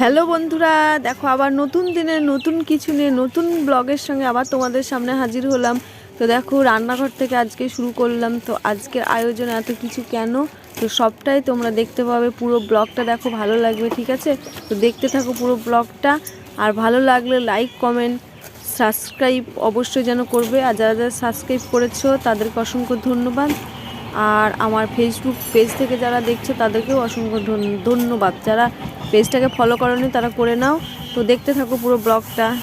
Hello বন্ধুরা, দেখো আবার নতুন দিনের নতুন কিছু নিয়ে নতুন ব্লগের সঙ্গে আবার তোমাদের সামনে হাজির হলাম। তো দেখো, রান্নাঘর থেকে আজকে শুরু করলাম। তো আজকের আয়োজন এত কিছু কেন? তো সবটাই তোমরা দেখতে পাবে। পুরো ব্লগটা দেখো, ভালো লাগবে, ঠিক আছে? তো দেখতে থাকো পুরো ব্লগটা। আর ভালো লাগলে লাইক, কমেন্ট, সাবস্ক্রাইব অবশ্যই যেন করবে। আর যারা যারা সাবস্ক্রাইব করেছ, তাদেরকে অসংখ্য ধন্যবাদ। আর আমার ফেসবুক পেজ থেকে যারা দেখছে, তাদেরকেও অসংখ্য ধন্য- ধন্যবাদ। যারা পেজটাকে ফলো করনি, তারা করে নাও। তো দেখতে থাকো পুরো ব্লগটা।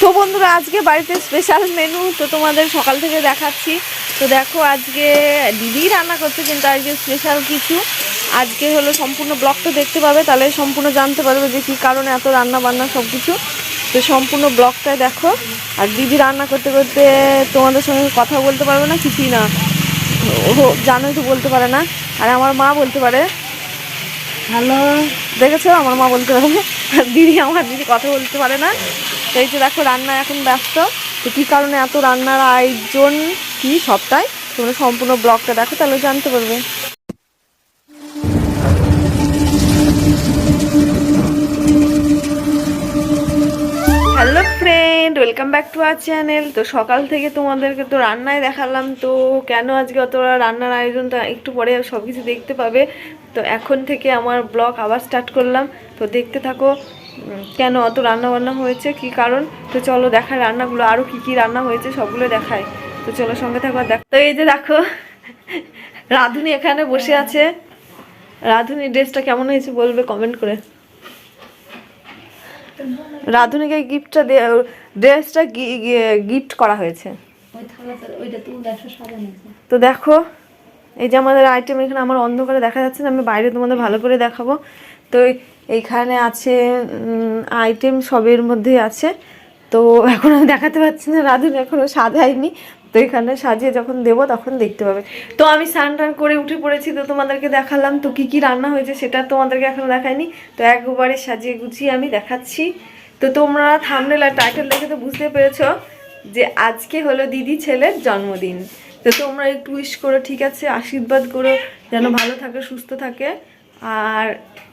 তো বন্ধুরা, আজকে বাড়িতে স্পেশাল মেনু তো তোমাদের সকাল থেকে দেখাচ্ছি। তো দেখো, আজকে দিদি রান্না করছে, কিন্তু আজকে স্পেশাল কিছু। আজকে হলো সম্পূর্ণ ব্লগটা দেখতে পাবে তাহলে সম্পূর্ণ জানতে পারবে যে কী কারণে এত রান্না বান্না সব কিছু তো সম্পূর্ণ ব্লগটাই দেখো। আর দিদি রান্না করতে করতে তোমাদের সঙ্গে কথা বলতে পারবে না কিছুই না। ও জানোই তো বলতে পারে না। আর আমার মা বলতে পারে। হ্যালো। দেখেছ? আমার মা বলতে পারে। আর দিদি আমার দিদি কথা বলতে পারে না। তো এই যে দেখো রান্না এখন ব্যস্ত। তো কী কারণে এত রান্নার আয়োজন? কি সবটাই? তোমরা সম্পূর্ণ ব্লগটা দেখো তাহলে জানতে পারবে। Hello friend, welcome back to our channel. তো সকাল থেকে তোমাদেরকে তো রান্নায় দেখালাম, তো কেন আজকে অত রান্নার আয়োজনটা একটু পরে সব কিছু দেখতে পাবে। তো এখন থেকে আমার ব্লগ আবার স্টার্ট করলাম। তো দেখতে থাকো কেন অত রান্না বান্না হয়েছে, কি কারণ? তো চলো দেখায় রান্নাগুলো আরও কি কি রান্না হয়েছে সবগুলো দেখায়। তো চলো সঙ্গে থাকো দেখো তো এই যে দেখো, রাধুনি এখানে বসে আছে। রাধুনি ড্রেসটা কেমন হয়েছে বলবে কমেন্ট করে। রাধুনিকে গিফটটা ড্রেসটা গিফট করা হয়েছে। তো দেখো এই যে আমাদের আইটেম এখানে আমার অন্ধকারে দেখা যাচ্ছে না আমি বাইরে তোমাদের ভালো করে দেখাবো। তো এইখানে আছে আইটেম সবের মধ্যে আছে। তো এখন আমি দেখাতে পারছি না রাধুনি এখনও সাজায়নি। তো এখানে সাজিয়ে যখন দেবো তখন দেখতে পাবে। তো আমি স্নান টান করে উঠে পড়েছি তো তোমাদেরকে দেখালাম। তো কি কি রান্না হয়েছে সেটা তোমাদেরকে এখনও দেখাইনি তো একবারে সাজিয়ে গুছিয়ে আমি দেখাচ্ছি। তো তোমরা থামনেল আর টাইটেল দেখে তো বুঝতে পেরেছ যে আজকে হলো দিদি ছেলের জন্মদিন। তো তোমরা একটু উইশ করো, ঠিক আছে? আশীর্বাদ করো, যেন ভালো থাকে, সুস্থ থাকে। আর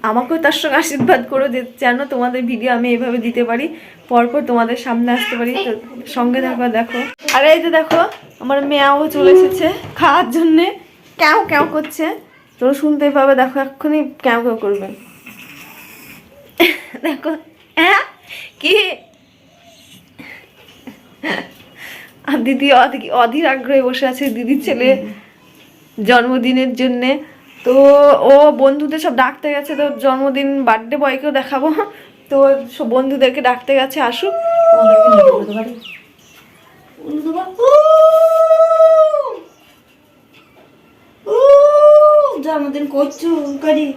আমাকেও তার সঙ্গে আশীর্বাদ করো যে যেন তোমাদের ভিডিও আমি এইভাবে দিতে পারি। পরপর তোমাদের সামনে আসতে পারি। তো সঙ্গে থাকো দেখো। আর এই যে দেখো, আমার মেয়াও চলে এসেছে খাওয়ার জন্যে। ক্যাও ক্যাও করছে। তোমরা শুনতে পাবে, দেখো, এক্ষুনি ক্যাও ক্যাও করবে। দেখো হ্যাঁ? কি আর দিদি অধি- অধীর আগ্রহে বসে আছে দিদির ছেলে জন্মদিনের জন্যে তো ও বন্ধুদের সব ডাকতে গেছে তো জন্মদিন বার্থডে বয়কেও দেখাবো তো সব বন্ধুদেরকে ডাকতে গেছে আসুক জন্মদিন করছ করি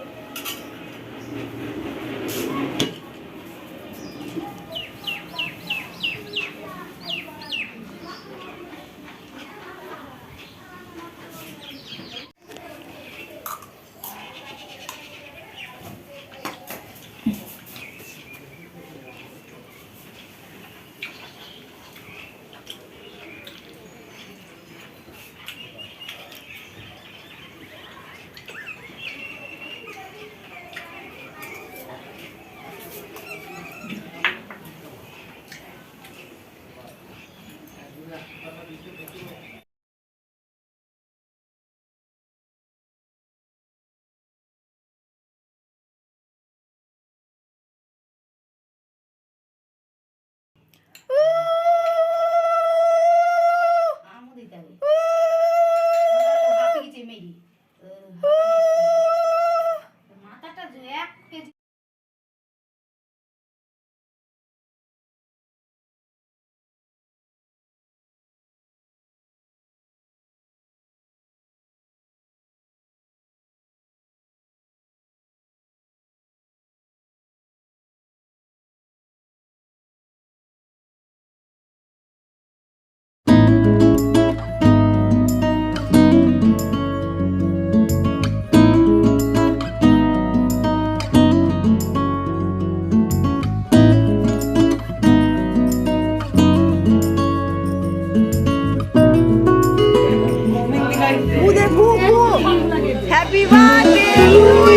Happy birthday!